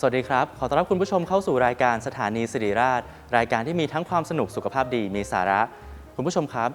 สวัสดีครับ ขอต้อนรับคุณผู้ชมเข้าสู่รายการสถานีสิริราช รายการที่มีทั้งความสนุกสุขภาพดีมีสาระ คุณผู้ชมครับ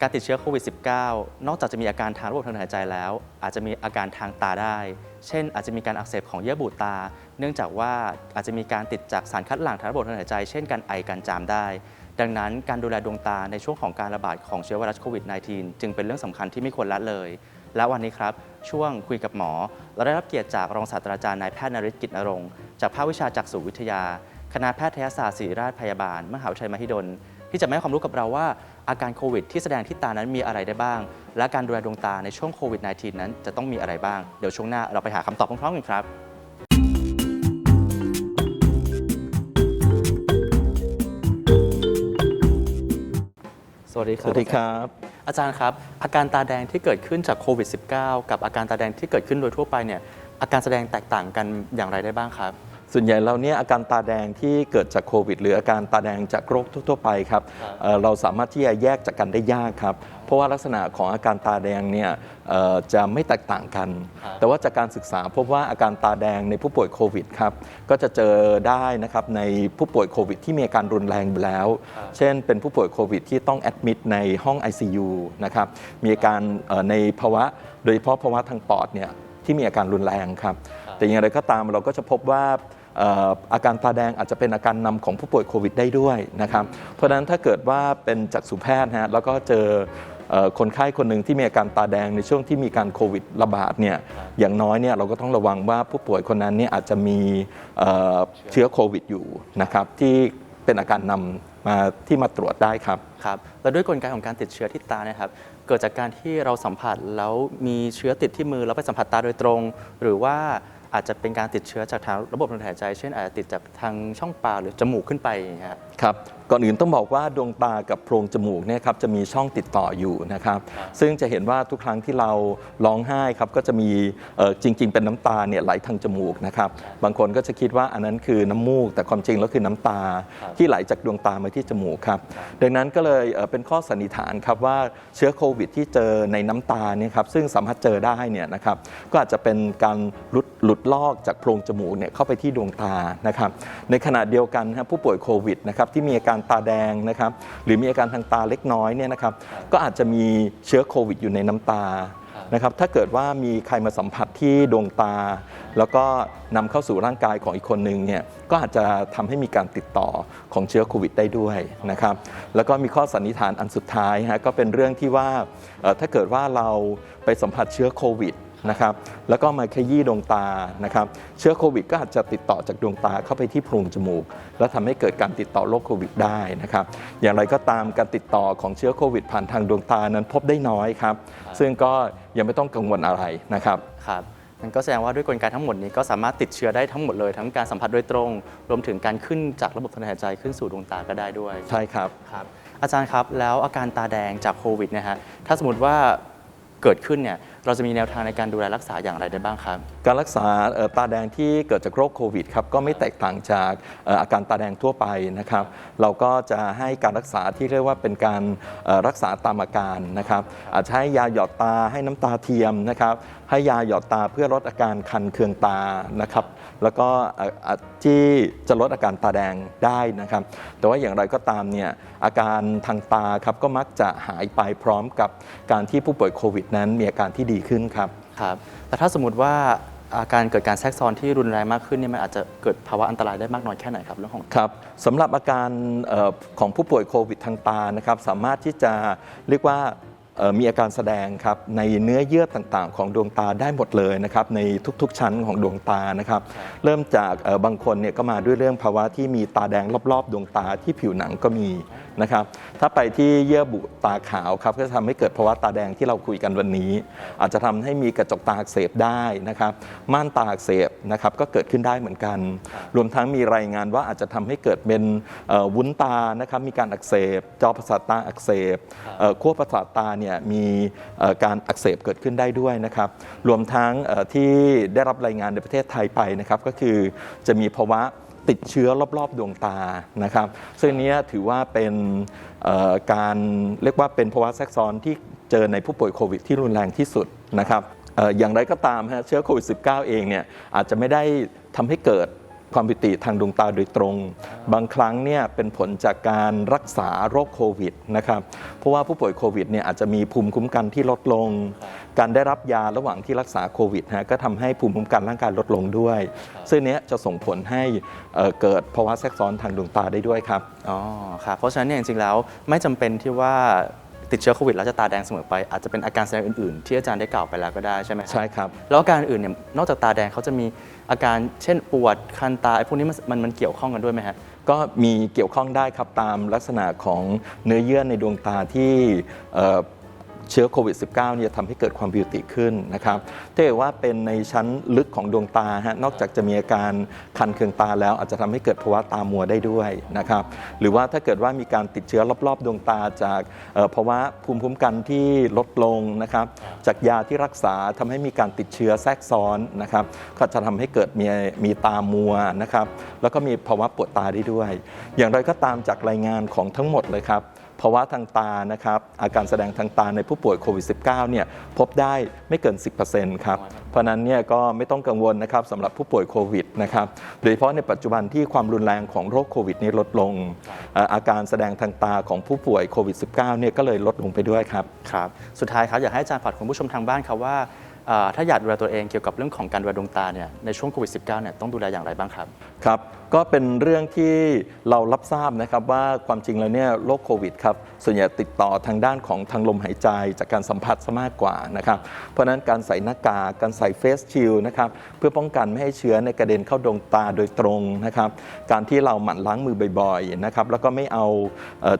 การติดเชื้อโควิด -19 นอกจากจะมีอาการทางระบบทางเดินหายใจแล้ว อาจจะมีอาการทางตาได้ เช่น อาจจะมีการอักเสบของเยื่อบุตา เนื่องจากว่าอาจจะมีการติดจากสารคัดหลั่งทางระบบทางเดินหายใจ เช่นการไอการจามได้ ดังนั้นการดูแลดวงตาในช่วงของการระบาดของเชื้อไวรัสโควิด -19 จึงเป็นเรื่องสำคัญที่ไม่ควรละเลย และวันนี้ครับ ช่วงคุยกับหมอ เราได้รับเกียรติจากรองศาสตราจารย์นายแพทย์นริศกิจนรงค์จากภาควิชาจักษุวิทยา คณะแพทยศาสตร์ศิริราชพยาบาล มหาวิทยาลัยมหิดล ที่จะมาให้ความรู้กับเราว่าอาการโควิดที่แสดงที่ตานั้นมีอะไรได้บ้าง และการดูแลดวงตาในช่วงโควิด -19 นั้นจะต้องมีอะไรบ้าง เดี๋ยวช่วงหน้าเราไปหาคำตอบพร้อมๆกันครับสวัสดีคสรับวัสดีครับ อาจารย์ครับ อาการตาแดงที่เกิดขึ้นจากโควิด -19 กับอาการตาแดงที่เกิดขึ้นโดยทั่วไปเนี่ยอาการแสดงแตกต่างกันอย่างไรได้บ้างครับ ส่วนใหญ่เราเนี่ยอาการตาแดงที่เกิดจากโควิด หรืออาการตาแดงจากโรคทั่ว ๆ ไปครับครับเอ่อเราสามารถที่จะแยกจากกันได้ยากครับ เพราะว่าลักษณะของอาการตาแดงเนี่ยเอ่อจะไม่แตกต่างกันครับแต่ว่าจากการศึกษาพบว่าอาการตาแดงในผู้ป่วยโควิดครับก็จะเจอได้นะครับในผู้ป่วยโควิดที่มีอาการรุนแรงอยู่แล้ว เช่น เป็นผู้ป่วยโควิดที่ต้องแอดมิดในห้อง ICU นะครับมีอาการเอ่อในภาวะโดยเฉพาะภาวะทางปอดเนี่ยที่มีอาการรุนแรงครับครับแต่อย่างไรก็ตามเราก็จะพบว่าเอาการตาแดงอาจจะเป็นอาการนำของผู้ป่วยโควิดได้ด้วยนะครับ เพราะฉะนั้นถ้าเกิดว่าเป็นจักษุแพทย์ฮะแล้วก็เจอคนไข้คนหนึ่งที่มีอาการตาแดงในช่วงที่มีการโควิดระบาดเนี่ยอย่างน้อยเนี่ยเราก็ต้องระวังว่าผู้ป่วยคนนั้นเนี่ยอาจจะมีเชื้อโควิดอยู่นะครับที่เป็นอาการนำมาที่มาตรวจได้ครับครับแล้วด้วยกลไกของการติดเชื้อที่ตาเนะครับเกิดจากการที่เราสัมผัสแล้วมีเชื้อติดที่มือแล้วไปสัมผัสตาโดยตรง หรือว่า อาจจะเป็นการติดเชื้อจากทางระบบทางเดินหายใจ เช่นอาจจะติดจากทางช่องปากหรือจมูกขึ้นไปอย่างเงี้ยครับครับ ก่อนอื่นต้องบอกว่าดวงตากับโพรงจมูกเนี่ยครับจะมีช่องติดต่ออยู่นะครับ ซึ่งจะเห็นว่าทุกครั้งที่เราร้องไห้ครับก็จะมีเอ่อจริง ๆ เป็นน้ำตาเนี่ยไหลทางจมูกนะครับ บางคนก็จะคิดว่าอันนั้นคือน้ำมูก แต่ความจริงแล้วคือน้ำตาครับที่ไหลจากดวงตามาที่จมูกครับ ดังนั้นก็เลยเอ่อเป็นข้อสันนิษฐานครับว่าเชื้อโควิด ที่เจอในน้ำตาเนี่ยครับซึ่งสามารถเจอได้เนี่ยนะครับก็อาจจะเป็นการหลุดหลุดลอกจากโพรงจมูกเนี่ยเข้าไปที่ดวงตานะครับ ในขณะเดียวกันนะครับผู้ป่วยโควิดนะครับที่มีอาการตาแดงนะครับหรือมีอาการทางตาเล็กน้อยเนี่ยนะครับก็อาจจะมีเชื้อโควิดอยู่ในน้ำตานะครับถ้าเกิดว่ามีใครมาสัมผัสที่ดวงตา แล้วก็นำเข้าสู่ร่างกายของอีกคนหนึ่งเนี่ยก็อาจจะทำให้มีการติดต่อของเชื้อโควิดได้ด้วยนะครับแล้วก็มีข้อสันนิษฐานอันสุดท้ายฮะก็เป็นเรื่องที่ว่าเอ่อถ้าเกิดว่าเราไปสัมผัสเชื้อโควิด นะครับแล้วก็มาขยี้ดวงตานะครับเชื้อโควิดก็อาจจะติดต่อจากดวงตาเข้าไปที่โพรงจมูก แล้วทำให้เกิดการติดต่อโรคโควิดได้นะครับอย่างไรก็ตามการติดต่อของเชื้อโควิด ผ่านทางดวงตานั้นพบได้น้อยครับซึ่งก็ยังไม่ต้องกังวลอะไรนะครับครับนั่นก็แสดงว่าด้วยกลไกทั้งหมดนี้ก็สามารถติดเชื้อได้ทั้งหมดเลย ทั้งการสัมผัสโดยตรง รวมถึงการขึ้นจากระบบทางเดินหายใจขึ้นสู่ดวงตาก็ได้ด้วย ใช่ครับครับ อาจารย์ครับแล้วอาการตาแดงจากโควิดเนะฮะถ้าสมมติว่าเกิดขึ้นเนี่ย เราจะมีแนวทางในการดูแลรักษาอย่างไรได้บ้างครับ การรักษาตาแดงที่เกิดจากโรคโควิดครับก็ไม่แตกต่างจากอาการตาแดงทั่วไปนะครับ เราก็จะให้การรักษาที่เรียกว่าเป็นการรักษาตามอาการนะครับ อาจจะให้ยาหยอดตาให้น้ำตาเทียมนะครับ ให้ยาหยอดตาเพื่อลดอาการคันเคืองตานะครับ แล้วก็ที่จะลดอาการตาแดงได้นะครับ แต่ว่าอย่างไรก็ตามเนี่ยอาการทางตาครับก็มักจะหายไปพร้อมกับการที่ผู้ป่วยโควิดนั้นมีอาการที่ดีขึ้นครับครับ แต่ถ้าสมมติว่าอาการเกิดการแทรกซ้อนที่รุนแรงมากขึ้นเนี่ยมันอาจจะเกิดภาวะอันตรายได้มากน้อยแค่ไหนครับเรื่องของครับสำหรับอาการเอ่อของผู้ป่วยโควิดทางตานะครับ สามารถที่จะเรียกว่าเอ่อ มีอาการแสดงครับในเนื้อเยื่อต่างๆ ของดวงตาได้หมดเลยนะครับในทุกๆชั้นของดวงตานะครับ เริ่มจากเอ่อบางคนเนี่ยก็มาด้วยเรื่องภาวะที่มีตาแดงรอบๆ ดวงตาที่ผิวหนังก็มีนะครับ ถ้าไปที่เยื่อบุตาขาวครับก็จะทำให้เกิดภาวะตาแดงที่เราคุยกันวันนี้ อาจจะทำให้มีกระจกตาอักเสบได้นะครับ ม่านตาอักเสบนะครับก็เกิดขึ้นได้เหมือนกัน รวมทั้งมีรายงานว่าอาจจะทำให้เกิดเป็นเอ่อวุ้นตานะครับมีการอักเสบ จอประสาทตาอักเสบเอ่อขั้วประสาทตาเนี่ยมีเอ่อการอักเสบเกิดขึ้นได้ด้วยนะครับ รวมทั้งที่ได้รับรายงานในประเทศไทยไปนะครับ ก็คือจะมีภาวะติดเชื้อรอบๆดวงตานะครับ ซึ่งนี้ถือว่าเป็นการเรียกว่าเป็นภาวะแทรกซ้อนที่เจอในผู้ป่วยโควิดที่รุนแรงที่สุดนะครับเอ่ออย่างไรก็ตามฮะเชื้อโควิด -19 เองเนี่ยอาจจะไม่ได้ทำให้เกิด ความผิดปกติทางดวงตาโดยตรง บางครั้งเนี่ยเป็นผลจากการรักษาโรคโควิดนะครับ เพราะว่าผู้ป่วยโควิดเนี่ยอาจจะมีภูมิคุ้มกันที่ลดลง การได้รับยาระหว่างที่รักษาโควิดฮะก็ทำให้ภูมิคุ้มกันร่างกายลดลงด้วย ซึ่งเนี้ยจะส่งผลให้เอ่อเกิดภาวะแทรกซ้อนทางดวงตาได้ด้วยครับ อ๋อ ครับ เพราะฉะนั้นเนี่ยจริงๆแล้วไม่จำเป็นที่ว่า ติดเชื้อโควิดแล้วจะตาแดงเสมอไปอาจจะเป็นอาการแสดงอื่นๆ ที่อาจารย์ได้กล่าวไปแล้วก็ได้ใช่ไหมครับใช่ครับ แล้วอาการอื่นเนี่ยนอกจากตาแดงเขาจะมีอาการเช่นปวดคันตาไอ้พวกนี้มันมันมันเกี่ยวข้องกันด้วยไหมฮะก็มีเกี่ยวข้องได้ครับตามลักษณะของเนื้อเยื่อในดวงตาที่ เชื้อโควิด -19 เนี่ยทำให้เกิดความผิวติขึ้นนะครับถ้าเกิดว่าเป็นในชั้นลึกของดวงตาฮะนอกจากจะมีอาการคันเคืองตาแล้วอาจจะทำให้เกิดภาวะตามัวได้ด้วยนะครับหรือว่าถ้าเกิดว่ามีการติดเชื้อรอบๆ ดวงตาจากภาวะภูมิคุ้มกันที่ลดลงนะครับจากยาที่รักษาทำให้มีการติดเชื้อแทรกซ้อนนะครับก็จะทำให้เกิดมีมีตามัวนะครับแล้วก็มีภาวะปวดตาได้ด้วย อย่างไรก็ตามจากรายงานของทั้งหมดเลยครับ ภาวะทางตานะครับอาการแสดงทางตาในผู้ป่วยโควิด -19 เนี่ยพบได้ไม่เกิน 10%ครับเพราะนั้นเนี่ยก็ไม่ต้องกังวลนะครับสำหรับผู้ป่วยโควิดนะครับโดยเฉพาะในปัจจุบันที่ความรุนแรงของโรคโควิดนี้ลดลง อาการแสดงทางตาของผู้ป่วยโควิด -19 เนี่ยก็เลยลดลงไปด้วยครับครับสุดท้ายครับอยากให้อาจารย์ฝากคุณผู้ชมทางบ้านครับว่า ถ้าอยากดูแลตัวเองเกี่ยวกับเรื่องของการดูแลดวงตาเนี่ยในช่วงโควิด -19 เนี่ยต้องดูแลอย่างไรบ้างครับครับ ก็เป็นเรื่องที่เรารับทราบนะครับว่าความจริงแล้วเนี่ยโรคโควิดครับส่วนใหญ่ติดต่อทางด้านของทางลมหายใจจากการสัมผัสซะมากกว่านะครับเพราะฉะนั้นการใส่หน้ากากการใส่เฟสชิลนะครับเพื่อป้องกันไม่ให้เชื้อในกระเด็นเข้าดวงตาโดยตรงนะครับการที่เราหมั่นล้างมือบ่อยๆนะครับแล้วก็ไม่เอา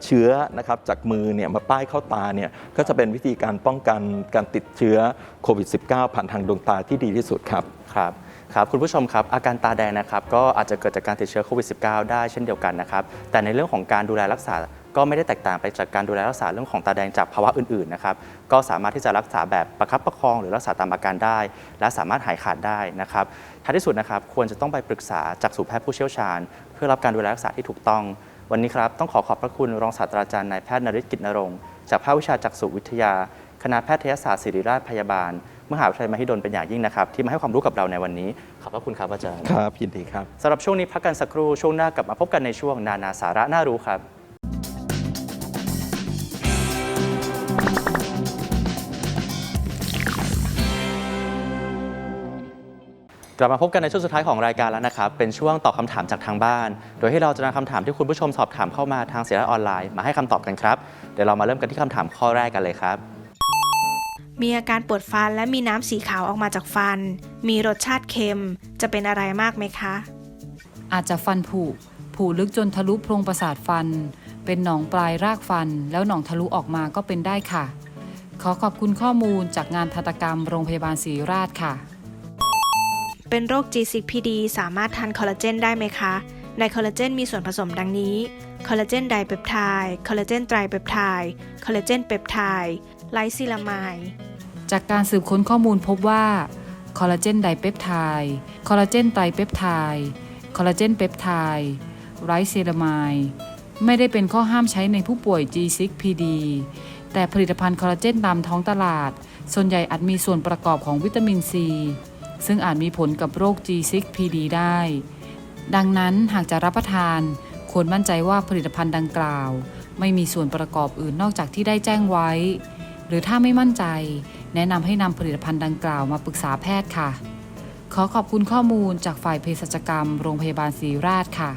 เชื้อนะครับจากมือเนี่ยมาป้ายเข้าตาเนี่ยก็จะเป็นวิธีการป้องกันการติดเชื้อโควิด -19 ผ่านทางดวงตาที่ดีที่สุดครับ ครับครับคุณผู้ชมครับอาการตาแดงนะครับก็อาจจะเกิดจากการติดเชื้อโควิด -19 ได้เช่นเดียวกันนะครับแต่ในเรื่องของการดูแลรักษาก็ไม่ได้แตกต่างไปจากการดูแลรักษาเรื่องของตาแดงจากภาวะอื่นๆนะครับก็สามารถที่จะรักษาแบบประคับประคองหรือรักษาตามอาการได้ และสามารถหายขาดได้นะครับท้ายที่สุดนะครับควรจะต้องไปปรึกษาจากสู่แพทย์ผู้เชี่ยวชาญ เพื่อรับการดูแลรักษาที่ถูกต้อง วันนี้ครับต้องขอขอบพระคุณรองศาสตราจารย์นายแพทย์นริศกิจนรงค์จากภาควิชาจักษุวิทยา คณะแพทยศาสตร์ศิริราชพยาบาล มหาวิทยาลัยมหิดลเป็นอย่างยิ่งนะครับที่มาให้ความรู้กับเราในวันนี้ ขอบพระคุณครับอาจารย์ครับยินดีครับสำหรับช่วงนี้พักกันสักครู่ช่วงหน้ากลับมาพบกันในช่วงนานาสาระน่ารู้ครับกลับมาพบกันในช่วงสุดท้ายของรายการแล้วนะครับ เป็นช่วงตอบคำถามจากทางบ้าน โดยที่เราจะนำคำถามที่คุณผู้ชมสอบถามเข้ามาทางเสียออนไลน์มาให้คำตอบกันครับ เดี๋ยวเรามาเริ่มกันที่คำถามข้อแรกกันเลยครับ มีอาการปวดฟันและมีน้ำสีขาวออกมาจากฟัน มีรสชาติเค็ม จะเป็นอะไรมากไหมคะ อาจจะฟันผุ ผุลึกจนทะลุโพรงประสาทฟัน เป็นหนองปลายรากฟัน แล้วหนองทะลุออกมาก็เป็นได้ค่ะ ขอขอบคุณข้อมูลจากงานทันตกรรมโรงพยาบาลศรีราชค่ะ เป็นโรค G6PD สามารถทานคอลลาเจนได้ไหมคะ ในคอลลาเจนมีส่วนผสมดังนี้ คอลลาเจนไดเปปไทด์ คอลลาเจนไตรเปปไทด์ คอลลาเจนเปปไทด์ ไลซิลามาย จากการสืบค้นข้อมูลพบว่าคอลลาเจนไดเปปไทด์คอลลาเจนไตรเปปไทด์คอลลาเจนเปปไทด์ไรเซรามายไม่ได้เป็นข้อห้ามใช้ในผู้ป่วย G6PD แต่ผลิตภัณฑ์คอลลาเจนตามท้องตลาด ส่วนใหญ่อาจมีส่วนประกอบของวิตามินซี ซึ่งอาจมีผลกับโรค G6PD ได้ ดังนั้นหากจะรับประทาน ควรมั่นใจว่าผลิตภัณฑ์ดังกล่าว ไม่มีส่วนประกอบอื่นนอกจากที่ได้แจ้งไว้ หรือถ้าไม่มั่นใจ แนะนำให้นำผลิตภัณฑ์ดังกล่าวมาปรึกษาแพทย์ค่ะ ขอขอบคุณข้อมูลจากฝ่ายเภสัชกรรม โรงพยาบาลศรีราชค่ะ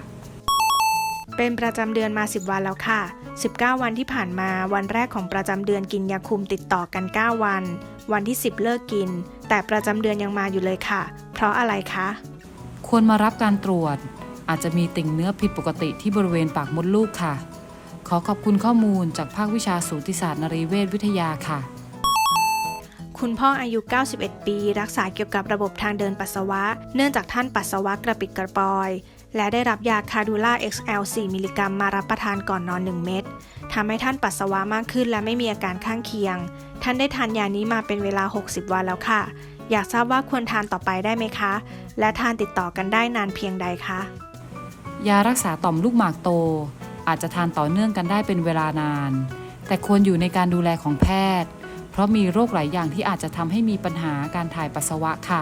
เป็นประจำเดือนมา 10 วันแล้วค่ะ 19 วันที่ผ่านมาวันแรกของประจำเดือนกินยาคุมติดต่อกัน 9 วัน วันที่ 10 เลิกกิน แต่ประจำเดือนยังมาอยู่เลยค่ะ เพราะอะไรคะ ควรมารับการตรวจ อาจจะมีติ่งเนื้อผิดปกติที่บริเวณปากมดลูกค่ะ ขอขอบคุณข้อมูลจากภาควิชาสูติศาสตร์นรีเวชวิทยาค่ะ คุณพ่ออายุ 91 ปี รักษาเกี่ยวกับระบบทางเดินปัสสาวะ เนื่องจากท่านปัสสาวะกระปิดกระปอย และได้รับยาคาดูล่า XL 4 มิลลิกรัมมารับประทานก่อนนอน 1 เม็ดทำให้ท่านปัสสาวะมากขึ้นและไม่มีอาการข้างเคียง ท่านได้ทานยานี้มาเป็นเวลา 60 วันแล้วค่ะ อยากทราบว่าควรทานต่อไปได้ไหมคะ และทานติดต่อกันได้นานเพียงใดคะ ยารักษาต่อมลูกหมากโต อาจจะทานต่อเนื่องกันได้เป็นเวลานาน แต่ควรอยู่ในการดูแลของแพทย์ ราะมีโรคหลายอย่างที่อาจจะทำให้มีปัญหาการถ่ายปัสสาวะค่ะ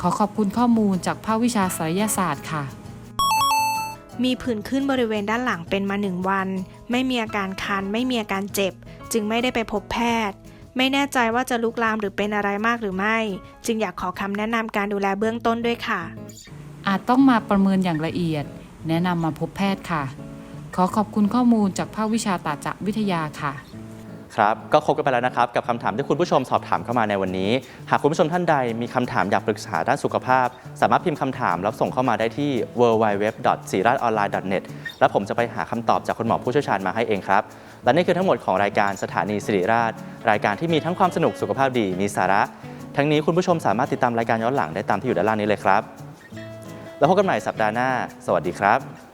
ขอขอบคุณข้อมูลจากภาควิชาศัลยศาสตร์ค่ะ มีผื่นขึ้นบริเวณด้านหลังเป็นมาหนึ่งวัน ไม่มีอาการคัน ไม่มีอาการเจ็บ จึงไม่ได้ไปพบแพทย์ ไม่แน่ใจว่าจะลุกลามหรือเป็นอะไรมากหรือไม่ จึงอยากขอคำแนะนำการดูแลเบื้องต้นด้วยค่ะ อาจต้องมาประเมินอย่างละเอียด แนะนำมาพบแพทย์ค่ะ ขอขอบคุณข้อมูลจากภาควิชาตาจักวิทยาค่ะ ครับ ก็ครบกันไปแล้วนะครับ กับคำถามที่คุณผู้ชมสอบถามเข้ามาในวันนี้ หากคุณผู้ชมท่านใดมีคำถามอยากปรึกษาด้านสุขภาพ สามารถพิมพ์คำถามแล้วส่งเข้ามาได้ที่ w w w s i r a t o n l i n e n e t แล้วผมจะไปหาคำตอบจากคุณหมอผู้เชี่ยวชาญมาให้เองครับ และนี่คือทั้งหมดของรายการสถานีสิริราช รายการที่มีทั้งความสนุกสุขภาพดีมีสาระ ทั้งนี้คุณผู้ชมสามารถติดตามรายการย้อนหลังได้ตามที่อยู่ด้านล่างนี้เลยครับ แล้วพบกันใหม่สัปดาห์หน้า สวัสดีครับ